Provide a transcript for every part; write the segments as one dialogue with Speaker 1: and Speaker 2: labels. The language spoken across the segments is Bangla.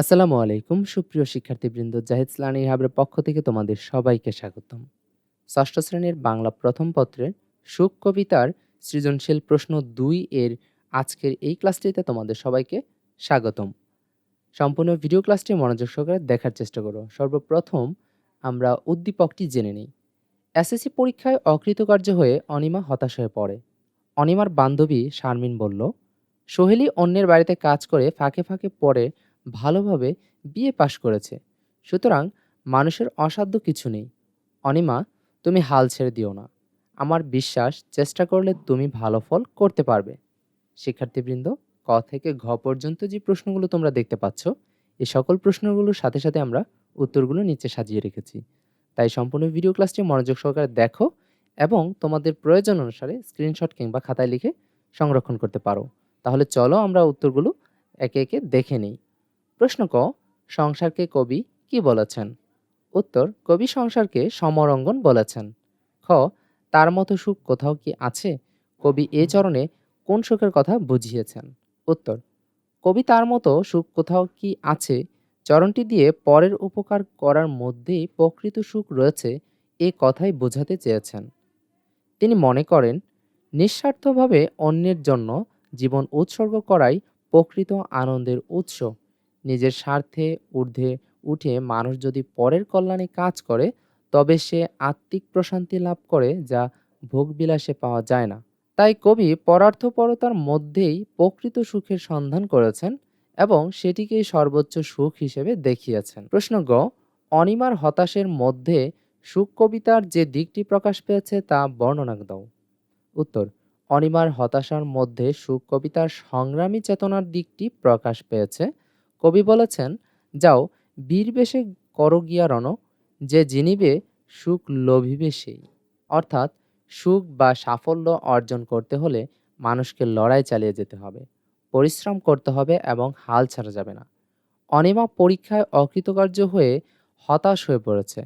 Speaker 1: আসসালামু আলাইকুম, সুপ্রিয় শিক্ষার্থীবৃন্দ, জাহিদ লার্নিং হাবের পক্ষ থেকে তোমাদের সবাইকে স্বাগতম। ষষ্ঠ শ্রেণির বাংলা প্রথম পত্রের সুখ কবিতার সৃজনশীল প্রশ্ন দুই এর আজকের এই ক্লাসটিতে তোমাদের সবাইকে স্বাগতম। সম্পূর্ণ ভিডিও ক্লাসটি মনোযোগ সহকারে দেখার চেষ্টা করো। সর্বপ্রথম আমরা উদ্দীপকটি জেনে নিই। এসএসসি পরীক্ষায় অকৃতকার্য হয়ে অনিমা হতাশ হয়ে পড়ে। অনিমার বান্ধবী শারমিন বলল, সোহেলি অন্যের বাড়িতে কাজ করে ফাঁকে ফাঁকে পড়ে ভালোভাবে বিএ পাশ করেছে। সুতরাং মানুষের অসাধ্য কিছু নেই। অনিমা, তুমি হাল ছেড়ে দিও না। আমার বিশ্বাস, চেষ্টা করলে তুমি ভালো ফল করতে পারবে। শিক্ষার্থীবৃন্দ, ক থেকে ঘ পর্যন্ত যে প্রশ্নগুলো তোমরা দেখতে পাচ্ছ, এ সকল প্রশ্নগুলোর সাথে সাথে আমরা উত্তরগুলো নিচে সাজিয়ে রেখেছি। তাই সম্পূর্ণ ভিডিও ক্লাসটি মনোযোগ সহকারে দেখো এবং তোমাদের প্রয়োজন অনুসারে স্ক্রিনশট কিংবা খাতায় লিখে সংরক্ষণ করতে পারো। তাহলে চলো আমরা উত্তরগুলো একে একে দেখে নিই। প্রশ্ন ক, সংসারকে কবি কি বলেছেন? উত্তর, কবি সংসারকে সমরঙ্গন বলেছেন। খ, তার মতো সুখ কোথাও কি আছে? কবি এ চরণে কোন সুখের কথা বুঝিয়েছেন? উত্তর, কবি তার মতো সুখ কোথাও কি আছে? চরণটি দিয়ে পরের উপকার করার মধ্যেই প্রকৃত সুখ রয়েছে এ কথাই বোঝাতে চেয়েছেন। তিনি মনে করেন, নিঃস্বার্থভাবে অন্যের জন্য জীবন উৎসর্গ করাই প্রকৃত আনন্দের উৎস। নিজের স্বার্থে ঊর্ধ্বে উঠে মানুষ যদি পরের কল্যাণে কাজ করে, তবে সে আত্মিক প্রশান্তি লাভ করে যা ভোগবিলাসে পাওয়া যায় না। তাই কবি পরার্থপরতার মধ্যেই প্রকৃত সুখের সন্ধান করেছেন এবং সেটিকেই সর্বোচ্চ সুখ হিসেবে দেখিয়েছেন। প্রশ্ন গ, অনিমার হতাশের মধ্যে সুখ কবিতার যে দিকটি প্রকাশ পেয়েছে তা বর্ণনা দাও। উত্তর, অনিমার হতাশার মধ্যে সুখ কবিতার সংগ্রামী চেতনার দিকটি প্রকাশ পেয়েছে। কবি বলেছেন, যাও, বীর বেশে কর গিয়া রণ, যে জিনিবে সুখ লোভিবে সেই। অর্থাৎ, সুখ বা সাফল্য অর্জন করতে হলে মানুষকে লড়াই চালিয়ে যেতে হবে, পরিশ্রম করতে হবে এবং হাল ছাড়া যাবে না। অনিমা পরীক্ষায় অকৃতকার্য হয়ে হতাশ হয়ে পড়েছে,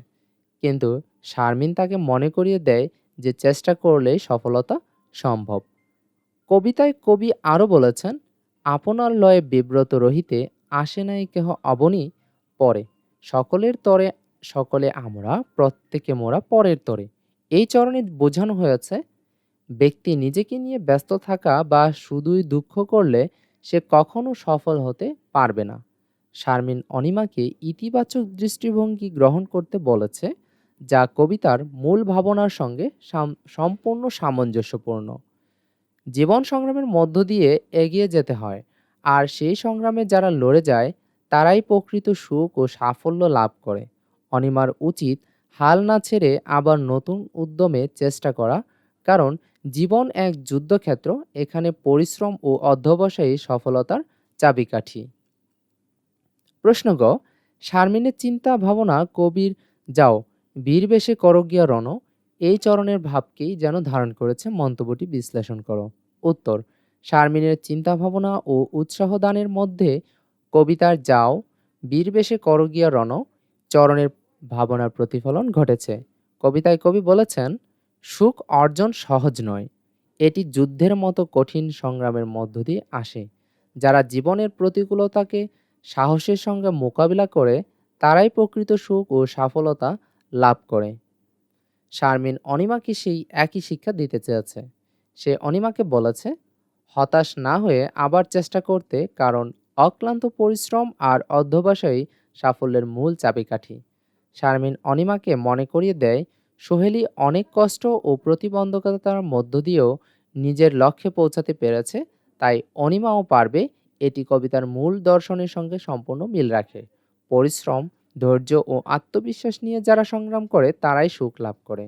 Speaker 1: কিন্তু শারমিন তাকে মনে করিয়ে দেয় যে চেষ্টা করলেই সফলতা সম্ভব। কবিতায় কবি আরও বলেছেন আপনার লয়ে বিব্রত রহিতে আসে নাই কেহ অবনী পরে। সকলের তরে সকলে আমরা, প্রত্যেকে মোরা পরের তরে। এই চরণে বোঝানো হয়েছে, ব্যক্তি নিজেকে নিয়ে ব্যস্ত থাকা বা শুধুই দুঃখ করলে সে কখনো সফল হতে পারবে না। শারমিন অনিমাকে ইতিবাচক দৃষ্টিভঙ্গি গ্রহণ করতে বলেছে, যা কবিতার মূল ভাবনার সঙ্গে সম্পূর্ণ সামঞ্জস্যপূর্ণ। জীবন সংগ্রামের মধ্য দিয়ে এগিয়ে যেতে হয়। আর সেই সংগ্রামে যারা লড়ে যায়, তারাই প্রকৃত সুখ ও সাফল্য লাভ করে। অনিমার উচিত হাল না ছেড়ে আবার নতুন উদ্যমে চেষ্টা করা, কারণ জীবন এক যুদ্ধক্ষেত্র, এখানে পরিশ্রম ও অধ্যবসায়ী সফলতার চাবিকাঠি। প্রশ্ন গ, শারমিনের চিন্তা ভাবনা কবির যাও, বীর বেশে করগিয়া রণ, এই চরণের ভাবকেই যেন ধারণ করেছে মন্তব্যটি বিশ্লেষণ করো। উত্তর শারমিনের চিন্তাভাবনা ও উৎসাহদানের মধ্যে কবিতার যাও বীরবেশে করগিয়া রণ, চরণের ভাবনার প্রতিফলন ঘটেছে। কবিতায় কবি বলেছেন, সুখ অর্জন সহজ নয়, এটি যুদ্ধের মতো কঠিন সংগ্রামের মধ্য দিয়ে আসে। যারা জীবনের প্রতিকূলতাকে সাহসের সঙ্গে মোকাবিলা করে, তারাই প্রকৃত সুখ ও সফলতা লাভ করে। শারমিন অনিমাকে সেই একই শিক্ষা দিতে চেয়েছে। সে অনিমাকে বলেছে হতাশ না হয়ে আবার চেষ্টা করতে কারণ অক্লান্ত পরিশ্রম আর অধ্যবসায়ী সাফল্যের মূল চাবিকাঠি। শারমিন অনিমাকে মনে করিয়ে দেয়, সোহেলি অনেক কষ্ট ও প্রতিবন্ধকতার মধ্য দিয়েও নিজের লক্ষ্যে পৌঁছাতে পেরেছে, তাই অনিমাও পারবে এটি কবিতার মূল দর্শনের সঙ্গে সম্পূর্ণ মিল রাখে। পরিশ্রম, ধৈর্য ও আত্মবিশ্বাস নিয়ে যারা সংগ্রাম করে, তারাই সুখ লাভ করে।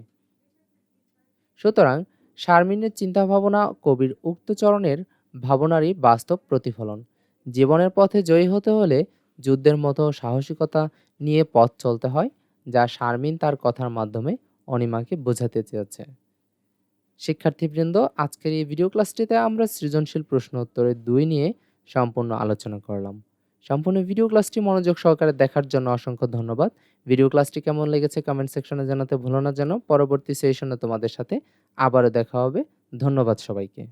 Speaker 1: সুতরাং শারমিনের চিন্তাভাবনা কবির উক্ত চরণের ভাবনারই বাস্তব প্রতিফলন। জীবনের পথে জয়ী হতে হলে যুদ্ধের মতো সাহসিকতা নিয়ে পথ চলতে হয়, যা শারমিন তার কথার মাধ্যমে অনিমাকে বোঝাতে চেয়েছে। শিক্ষার্থীবৃন্দ, আজকের এই ভিডিও ক্লাসটিতে আমরা সৃজনশীল প্রশ্ন উত্তরের দুই নিয়ে সম্পূর্ণ আলোচনা করলাম। সম্পূর্ণ ভিডিও ক্লাসটি মনোযোগ সহকারে দেখার জন্য অসংখ্য ধন্যবাদ। ভিডিও ক্লাসটি কেমন লেগেছে কমেন্ট সেকশনে জানাতে ভুলো না যেন। পরবর্তী সেশনে তোমাদের সাথে আবারও দেখা হবে। ধন্যবাদ সবাইকে।